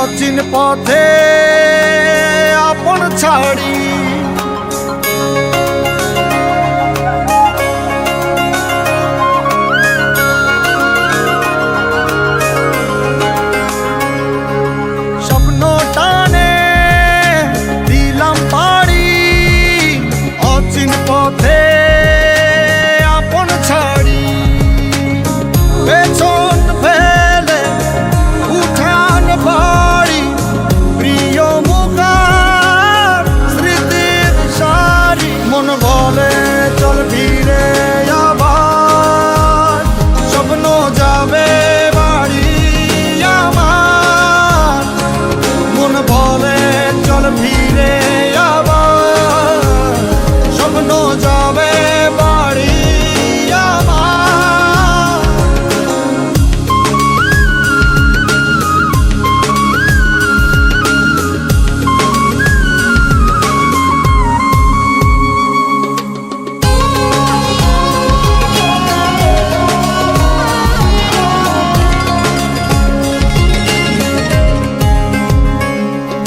অচিন পথে আপন ছাড়ি।